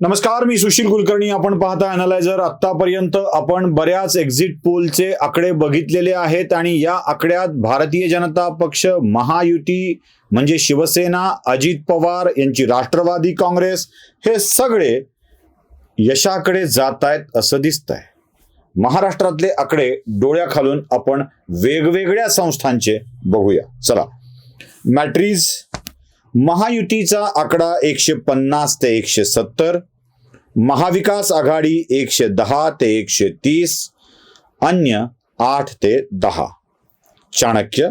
नमस्कार मी सुशील कुलकर्णी. आपण पाहता अनालायझर आतापर्यंत आपण बऱ्याच एक्झिट पोलचे आकडे बघितलेले आहेत आणि या आकड्यात भारतीय जनता पक्ष महायुती म्हणजे शिवसेना अजित पवार यांची राष्ट्रवादी काँग्रेस हे सगळे यशाकडे जात आहेत असं दिसतंय. महाराष्ट्रातले आकडे डोळ्याखालून आपण वेगवेगळ्या संस्थांचे बघूया. चला. मॅट्रीज महायुतीचा आकडा एकशे पन्नास ते एकशे सत्तर महाविकास आघाडी एकशे दहा ते एकशे तीस अन्य आठ ते दहा. चाणक्य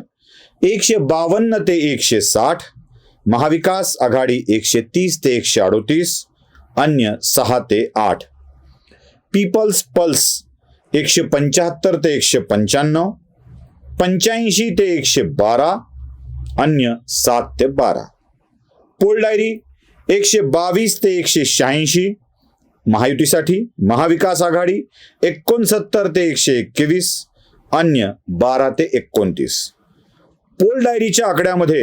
एकशे बावन्न ते एकशे साठ महाविकास आघाडी एकशे तीस ते एकशे अडोतीस अन्य सहा ते आठ. पीपल्स पल्स एकशे पंच्याहत्तर ते एकशे पंच्याण्णव पंच्याऐंशी ते एकशे बारा अन्य सात ते बारा. पोल डायरी एकशे बावीस ते एकशे शहाऐंशी. महायुतीसाठी महाविकास आघाडी एकोणसत्तर ते एकशे एकवीस. अन्य बारा ते एकोणतीस. पोल डायरीच्या आकड्यामध्ये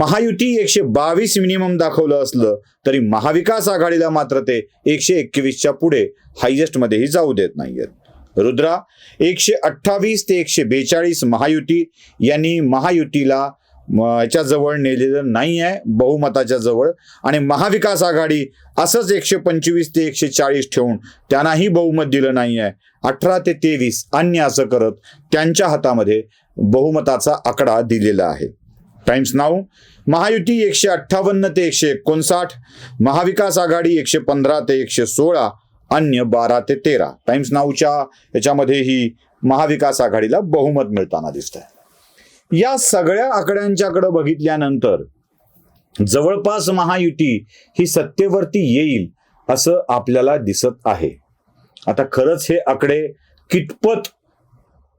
महायुती एकशे बावीस मिनिमम दाखवलं असलं तरी महाविकास आघाडीला मात्र ते एकशे एकवीसच्या पुढे हायएस्टमध्येही जाऊ देत नाहीयेत. रुद्रा एकशे अठ्ठावीस ते एकशे बेचाळीस महायुती यांनी महायुतीला म, याच्या जवळ नेलेलं नाही आहे बहुमताच्या जवळ. आणि महाविकास आघाडी असंच एकशे पंचवीस ते एकशे चाळीस ठेवून त्यांनाही बहुमत दिलं नाही आहे. अठरा ते तेवीस अन्य असं करत त्यांच्या हातामध्ये बहुमताचा आकडा दिलेला आहे. Times now. महायुती एकशे अठ्ठावन्न ते एकशे एकोणसाठ महाविकास आघाडी एकशे पंधरा ते एकशे सोळा अन्य बारा ते तेरा. टाइम्स नाऊच्या याच्यामध्ये ही महाविकास आघाडीला बहुमत मिळताना दिसत आहे या सगळ्या आकड्यांच्याकडे बघितल्यानंतर जवळपास महायुती ही सत्तेवरती येईल असं आपल्याला दिसत आहे. आता खरंच हे आकडे कितपत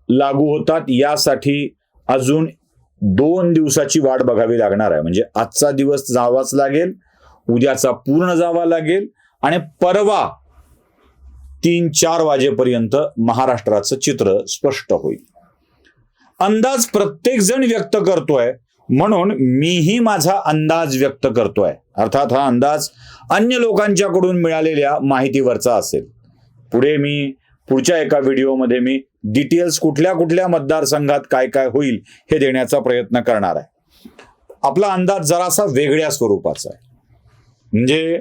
लागू होतात यासाठी अजून दोन दिवसाची वाट बघावी लागणार आहे. म्हणजे आजचा दिवस जावाच लागेल उद्याचा पूर्ण जावा लागेल आणि परवा तीन चार वाजेपर्यंत महाराष्ट्राचं चित्र स्पष्ट होईल. अंदाज प्रत्येक जण व्यक्त करतोय. म्हणून मीही माझा अंदाज व्यक्त करतोय. अर्थात हा अंदाज अन्य लोकांच्याकडून मिळालेल्या माहितीवरचा असेल. पुढे मी पुढच्या एका व्हिडिओमध्ये मी डिटेल्स कुठल्या कुठल्या मतदारसंघात काय काय होईल हे देण्याचा प्रयत्न करणार आहे. आपला अंदाज जरासा वेगळ्या स्वरूपाचा आहे. म्हणजे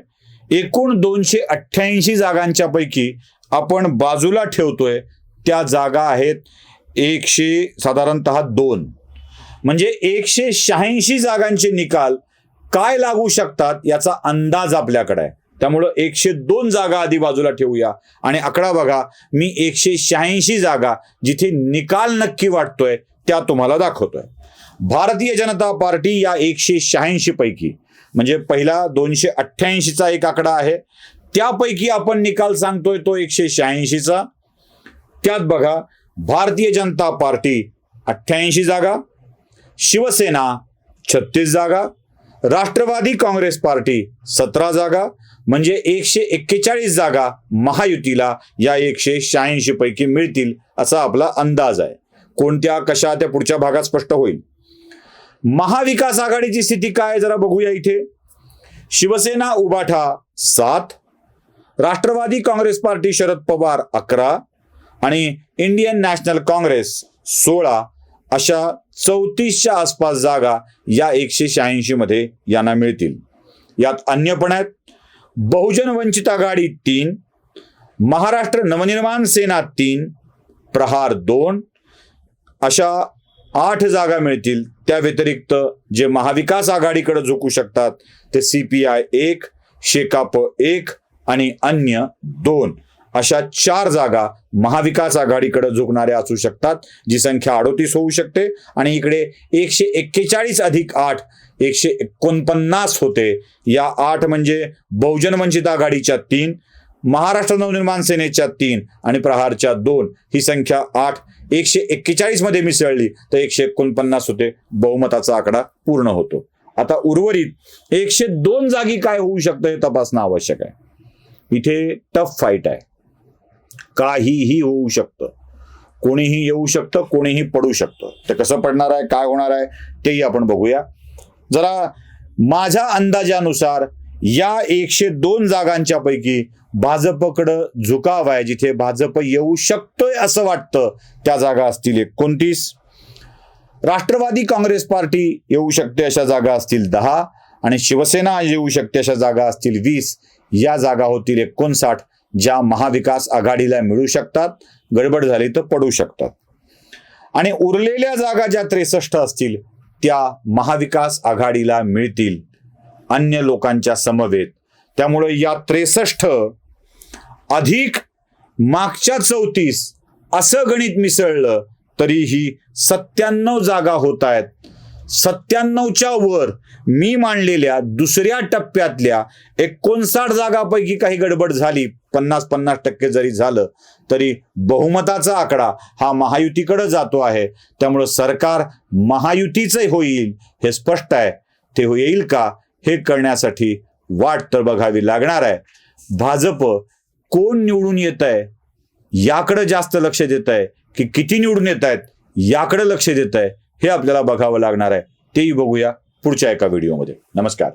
एकूण दोनशे अठ्ठ्याऐंशी जागांच्या पैकी आपण बाजूला ठेवतोय त्या जागा आहेत एकशे साधारणतः दोन. म्हणजे एकशे शहाऐंशी जागांचे निकाल काय लागू शकतात याचा अंदाज आपल्याकडे आहे. त्यामुळं एकशे दोन जागा आधी बाजूला ठेवूया. आणि आकडा बघा मी एकशे शहाऐंशी जागा जिथे निकाल नक्की वाटतोय त्या तुम्हाला दाखवतोय. भारतीय जनता पार्टी या एकशे शहाऐंशी पैकी म्हणजे पहिला दोनशे अठ्ठ्याऐंशीचा एक आकडा आहे. त्यापैकी आपण निकाल सांगतोय तो एकशे शहाऐंशीचा. त्यात बघा भारतीय जनता पार्टी अठ्ठ्याऐंशी जागा शिवसेना छत्तीस जागा राष्ट्रवादी काँग्रेस पार्टी सतरा जागा म्हणजे एकशे एक्केचाळीस जागा महायुतीला या एकशे शहाऐंशी पैकी मिळतील असा आपला अंदाज आहे. कोणत्या कशा त्या पुढच्या भागात स्पष्ट होईल. महाविकास आघाडीची स्थिती काय जरा बघूया इथे. शिवसेना उबाठा सात राष्ट्रवादी काँग्रेस पार्टी शरद पवार अकरा आणि इंडियन नॅशनल काँग्रेस सोळा अशा चौतीसच्या आसपास जागा या एकशे शहाऐंशी मध्ये यांना मिळतील. यात अन्य पण आहेत. बहुजन वंचित आघाडी तीन महाराष्ट्र नवनिर्माण सेना तीन प्रहार दोन अशा आठ जागा मिळतील. त्या व्यतिरिक्त जे महाविकास आघाडीकडे झोकू शकतात ते सी पी आय एक शेकाप एक आणि अन्य दोन. अशा चार जागा महाविकास आघाडीकडे झुकणाऱ्या असू शकतात जी संख्या अडोतीस होऊ शकते आणि इकडे एकशे एक्केचाळीस अधिक आठ एकशे एकोणपन्नास होते. या आठ म्हणजे बहुजन वंचित आघाडीच्या तीन महाराष्ट्र नवनिर्माण सेनेच्या तीन आणि प्रहारच्या दोन. ही संख्या आठ एकशे एक्केचाळीसमध्ये मिसळली तर एकशे एकोणपन्नास होते. बहुमताचा आकडा पूर्ण होतो. आता उर्वरित एकशे दोन जागी काय होऊ शकतं हे तपासणं आवश्यक आहे. इथे टफ फाईट आहे. काहीही होऊ शकतं. कोणीही येऊ शकतं कोणीही पडू शकतं. ते कसं पडणार आहे काय होणार आहे तेही आपण बघूया. जरा माझ्या अंदाजानुसार या एकशे दोन जागांच्या पैकी भाजपकडं झुकाव आहे जिथे भाजप येऊ शकतोय असं वाटतं त्या जागा असतील एकोणतीस. राष्ट्रवादी काँग्रेस पार्टी येऊ शकते अशा जागा असतील दहा आणि शिवसेना येऊ शकते अशा जागा असतील वीस. या जागा होतील एकोणसाठ. ज्या महाविकास आघाडीला मिळू शकतात गडबड झाली तर पडू शकतात. आणि उरलेल्या जागा ज्या त्रेसष्ट असतील त्या महाविकास आघाडीला मिळतील अन्य लोकांच्या समवेत. त्यामुळे या त्रेसष्ट अधिक मागच्या चौतीस असं गणित मिसळलं तरीही सत्त्याण्णव जागा होत आहेत. सत्त्याण्णवच्या वर मी मांडलेल्या दुसऱ्या टप्प्यातल्या एकोणसाठ जागापैकी काही गडबड झाली. पन्नास पन्नास टक्के जरी झालं तरी बहुमताचा आकडा हा महायुतीकडे जातो आहे. त्यामुळं सरकार महायुतीचं होईल हे स्पष्ट आहे. ते होईल येईल का हे करण्यासाठी वाट तर बघावी लागणार आहे. भाजप कोण निवडून येत आहे? याकडे जास्त लक्ष देत आहे की किती निवडून येत आहेत? याकडे लक्ष देत आहे. हे आपल्याला बघावं लागणार आहे. तेही बघूया पुढच्या एका व्हिडिओमध्ये. नमस्कार.